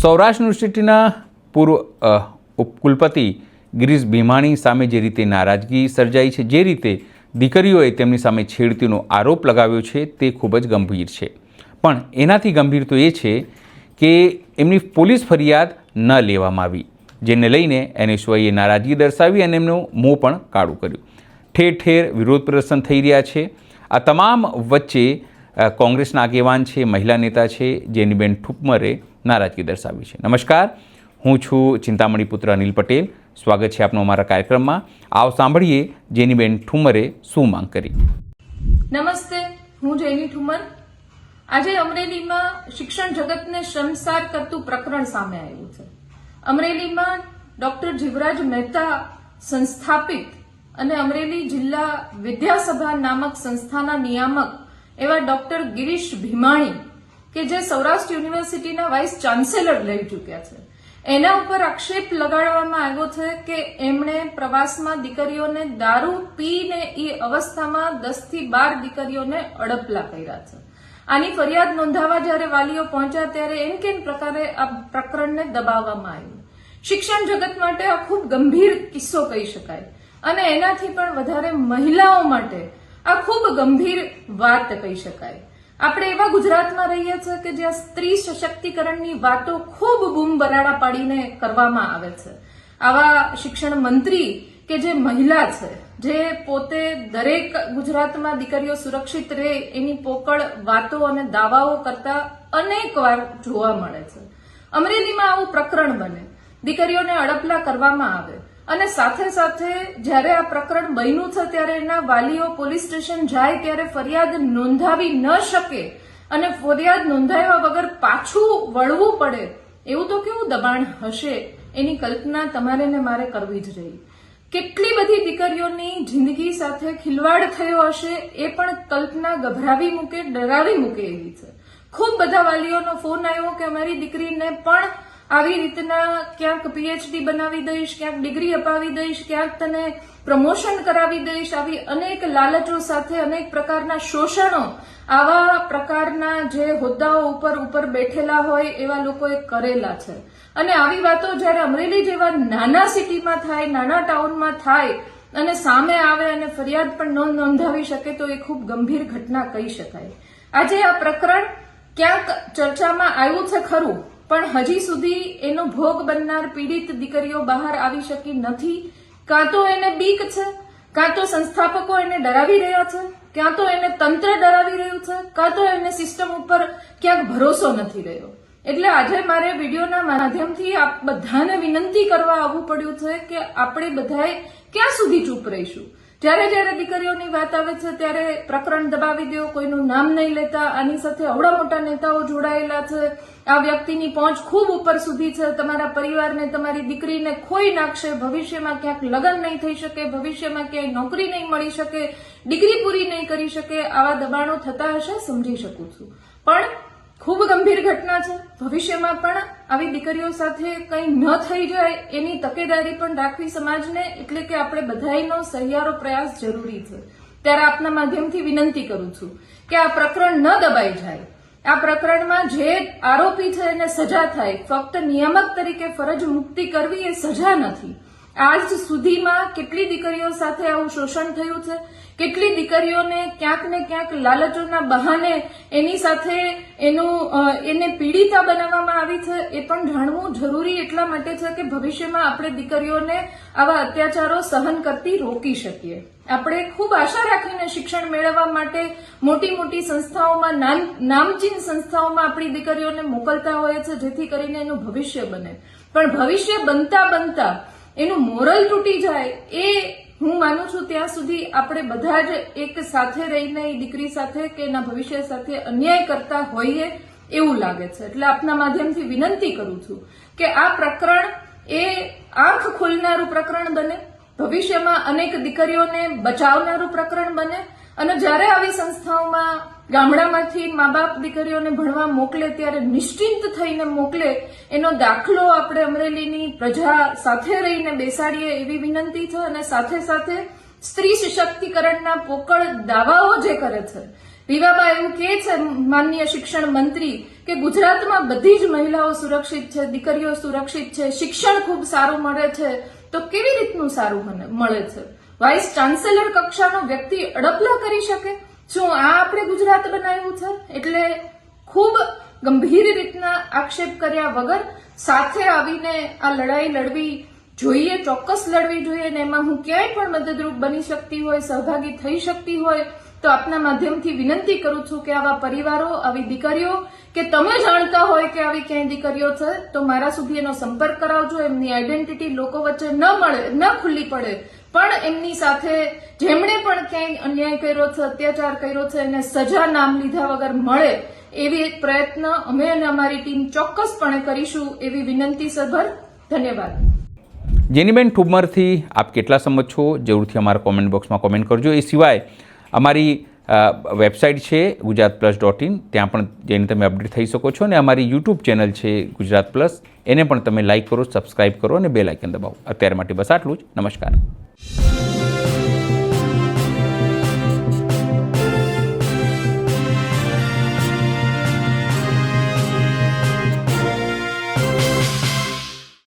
સૌરાષ્ટ્ર યુનિવર્સિટીના પૂર્વ ઉપકુલપતિ ગિરીશ ભીમાણી સામે જે રીતે નારાજગી સર્જાઈ છે, જે રીતે દીકરીઓએ તેમની સામે છેડતીનો આરોપ લગાવ્યો છે, તે ખૂબ જ ગંભીર છે. પણ એનાથી ગંભીર તો એ છે કે એમની પોલીસ ફરિયાદ ન લેવામાં આવી, જેને લઈને એનએસયુઆઈએ નારાજગી દર્શાવી અને એમનું મોં પણ કાળું કર્યું. ઠેર ઠેર વિરોધ પ્રદર્શન થઈ રહ્યા છે. આ તમામ વચ્ચે કોંગ્રેસના આગેવાન છે, મહિલા નેતા છે જેનીબેન ઠુકમરે નારાજગી દર્શાવી છે. નમસ્કાર, હું છું ચિંતામણી પુત્ર અનિલ પટેલ. સ્વાગત છે આપનો અમારા કાર્યક્રમમાં. આવ સાંભળીએ જેનીબેન ઠુમરે શું માંગ કરી. નમસ્તે, હું જૈની ઠુમર. આજે અમરેલીમાં શિક્ષણ જગતને શ્રમસાર કરતું પ્રકરણ સામે આવ્યું છે. અમરેલીમાં ડોક્ટર જીવરાજ મહેતા સંસ્થાપિત અને અમરેલી જિલ્લા વિદ્યાસભા નામક સંસ્થાના નિયામક એવા ડોક્ટર ગિરીશ ભીમાણી કે જે સૌરાષ્ટ્ર યુનિવર્સિટીના વાઇસ ચાન્સેલર લઈ ચૂક્યા છે. એના ઉપર આક્ષેપ લગાડવામાં આવ્યો છે કે એમણે પ્રવાસમાં દીકરીઓને દારૂ પીને એ અવસ્થામાં દસથી બાર દીકરીઓને અડપલા કર્યા છે. આની ફરિયાદ નોંધાવા જ્યારે વાલીઓ પહોંચ્યા ત્યારે એમ કેમ પ્રકારે આ પ્રકરણને દબાવવામાં આવ્યું? શિક્ષણ જગત માટે આ ખૂબ ગંભીર કિસ્સો કહી શકાય. અને એનાથી પણ વધારે મહિલાઓ માટે આ ખૂબ ગંભીર વાત કહી શકાય. આપણે એવા ગુજરાતમાં રહીએ છીએ કે જ્યાં સ્ત્રી સશક્તિકરણની વાતો ખૂબ બૂમ બરાડા પાડીને કરવામાં આવે છે. આવા શિક્ષણ મંત્રી કે જે મહિલા છે, જે પોતે દરેક ગુજરાતમાં દીકરીઓ સુરક્ષિત રહે એની પોકળ વાતો અને દાવાઓ કરતા અનેક વાર જોવા મળે છે. અમરેલીમાં આવું પ્રકરણ બને. દીકરીઓને અડપલા કરવામાં આવે. અને સાથે સાથે જ્યારે આ પ્રકરણ બન્યું છે ત્યારે એના વાલીઓ પોલીસ સ્ટેશન જાય ત્યારે ફરિયાદ નોંધાવી ન શકે અને ફરિયાદ નોંધાવ્યા વગર પાછું વળવું પડે, એવું તો કેવું દબાણ હશે? એની કલ્પના તમારે ને મારે કરવી જ રહી. કેટલી બધી દીકરીઓની જિંદગી સાથે ખિલવાડ થયો હશે એ પણ કલ્પના ગભરાવી મૂકે, ડરાવી મૂકે એવી છે. ખૂબ બધા વાલીઓનો ફોન આવ્યો કે અમારી દીકરીને પણ આવી રીતના ક્યાંક પીએચડી બનાવી દઈશ, ક્યાંક ડિગ્રી અપાવી દઈશ, ક્યાંક તને પ્રમોશન કરાવી દઈશ, આવી અનેક લાલચો સાથે, અનેક પ્રકારના શોષણો આવા પ્રકારના જે હોદ્દાઓ ઉપર ઉપર બેઠેલા હોય એવા લોકોએ કરેલા છે. અને આવી વાતો જ્યારે અમરેલી જેવા નાના સિટીમાં થાય, નાના ટાઉનમાં થાય અને સામે આવે અને ફરિયાદ પણ ન નોંધાવી શકે તો એ ખૂબ ગંભીર ઘટના કહી શકાય. આજે આ પ્રકરણ ક્યાંક ચર્ચામાં આવ્યું છે ખરું. પણ હજી સુધી એનો ભોગ બનનાર પીડિત દીકરીઓ બહાર આવી શકી નથી. કાં તો એને બીક છે, કાં તો સંસ્થાપકો એને ડરાવી રહ્યા છે, ક્યાં તો એને તંત્ર ડરાવી રહ્યું છે, કાં તો એને સિસ્ટમ ઉપર ક્યાંક ભરોસો નથી રહ્યો. એટલે આજે મારે વિડીયોના માધ્યમથી આપ બધાને વિનંતી કરવા આવવું પડ્યું છે કે આપણે બધાએ ક્યાં સુધી ચૂપ રહીશું? જ્યારે જ્યારે દીકરીઓની વાત આવે છે, ત્યારે પ્રકરણ દબાવી દો, કોઈનું નામ નહીં લેતા, આની સાથે અવડા મોટા નેતાઓ જોડાયેલા છે. આ વ્યક્તિની પહોંચ ખૂબ ઉપર સુધી છે. તમારા પરિવારને, તમારી દીકરીને ખોઈ નાખશે. ભવિષ્યમાં ક્યાંક લગ્ન નહીં થઈ શકે, ભવિષ્યમાં ક્યાંય નોકરી નહીં મળી શકે, ડિગ્રી પૂરી નહીં કરી શકે, આવા દબાણો થતા હશે, સમજી શકું છું. પણ ખૂબ ગંભીર ઘટના છે. ભવિષ્યમાં પણ આવી દીકરીઓ સાથે કંઈ ન થઈ જાય એની તકેદારી પણ રાખવી સમાજને એટલે કે આપણે બધાનો સહિયારો પ્રયાસ જરૂરી છે. ત્યારે આપના માધ્યમથી વિનંતી કરું છું કે આ પ્રકરણ ન દબાઈ જાય. આ પ્રકરણમાં જે આરોપી છે એને સજા થાય. ફક્ત નિયામક તરીકે ફરજ મુક્તિ કરવી એ સજા નથી. આજ સુધીમાં કેટલી દીકરીઓ સાથે આવું શોષણ થયું છે? કેટલી દીકરીઓને ક્યાંક ને ક્યાંક લાલચોના બહાને એની સાથે એનું એને પીડિતા બનાવવામાં આવી છે એ પણ જાણવું જરૂરી એટલા માટે છે કે ભવિષ્યમાં આપણે દીકરીઓને આવા અત્યાચારો સહન કરતી રોકી શકીએ. આપણે ખૂબ આશા રાખીને શિક્ષણ મેળવવા માટે મોટી મોટી સંસ્થાઓમાં નામ નામચીન સંસ્થાઓમાં આપણી દીકરીઓને મોકલતા હોય છે જેથી કરીને એનું ભવિષ્ય બને. પણ ભવિષ્ય બનતા બનતા એનું મોરલ તૂટી જાય એ હું માનું છું ત્યાં સુધી આપણે બધા જ એક સાથે રહીને, એ દીકરી સાથે કે એના ભવિષ્ય સાથે અન્યાય કરતા હોઈએ એવું લાગે છે. એટલે આપના માધ્યમથી વિનંતી કરું છું કે આ પ્રકરણ એ આંખ ખોલનારું પ્રકરણ બને, ભવિષ્યમાં અનેક દીકરીઓને બચાવનારું પ્રકરણ બને અને જ્યારે આવી સંસ્થાઓમાં ગામડામાંથી મા બાપ દીકરીઓને ભણવા મોકલે, ત્યારે નિશ્ચિંત થઈને મોકલે, એનો દાખલો આપણે અમરેલીની પ્રજા સાથે રહીને બેસાડીએ એવી વિનંતી છે અને સાથે સાથે સ્ત્રી સશક્તિકરણના પોકળ દાવાઓ જે કરે છે. રીવાબા એવું કહે છે માનનીય શિક્ષણ મંત્રી કે ગુજરાતમાં બધી જ મહિલાઓ સુરક્ષિત છે, દીકરીઓ સુરક્ષિત છે, શિક્ષણ ખૂબ સારું મળે છે. તો કેવી રીતનું સારું મળે છે? વાઇસ ચાન્સેલર કક્ષાનો વ્યક્તિ અડપલો કરી શકે? શું આ આપણે ગુજરાત બનાવ્યું છે? એટલે ખૂબ ગંભીર રીતના આક્ષેપ કર્યા વગર સાથે આવીને આ લડાઈ લડવી જોઈએ, ચોક્કસ લડવી જોઈએ અને એમાં હું ક્યાંય પણ મદદરૂપ બની શકતી હોય, સહભાગી થઈ શકતી હોય, તો આપના માધ્યમથી વિનંતી કરું છું કે આવા પરિવારો, આવી દીકરીઓ કે તમે જાણતા હોય કે આવી ક્યાંય દીકરીઓ છે, તો મારા સુધી એનો સંપર્ક કરાવજો, એમની આઈડેન્ટિટી લોકો વચ્ચે ન મળે, ન ખુલ્લી પડે પણ એમની સાથે જેમણે પણ ક્યાંય અન્યાય કર્યો છે, અત્યાચાર કર્યો છે, એને સજા નામ લીધા વગર મળે એવી એક પ્રયત્ન અમે અને અમારી ટીમ ચોક્કસપણે કરીશું એવી વિનંતી સભર ધન્યવાદ. જેનીબેન ઠુમરથી આપ કેટલા સંમત છો? જરૂરથી અમારા કોમેન્ટ બોક્સમાં કોમેન્ટ કરજો. એ સિવાય અમારી વેબસાઇટ છે ગુજરાત પ્લસ ડોટ ઇન. ત્યાં પણ જઈને તમે અપડેટ થઈ શકો છો. અને અમારી યુટ્યુબ ચેનલ છે ગુજરાત પ્લસ. એને પણ તમે લાઇક કરો, સબસ્ક્રાઇબ કરો અને બે લાઇકન દબાવો. અત્યારે માટે બસ આટલું જ. નમસ્કાર.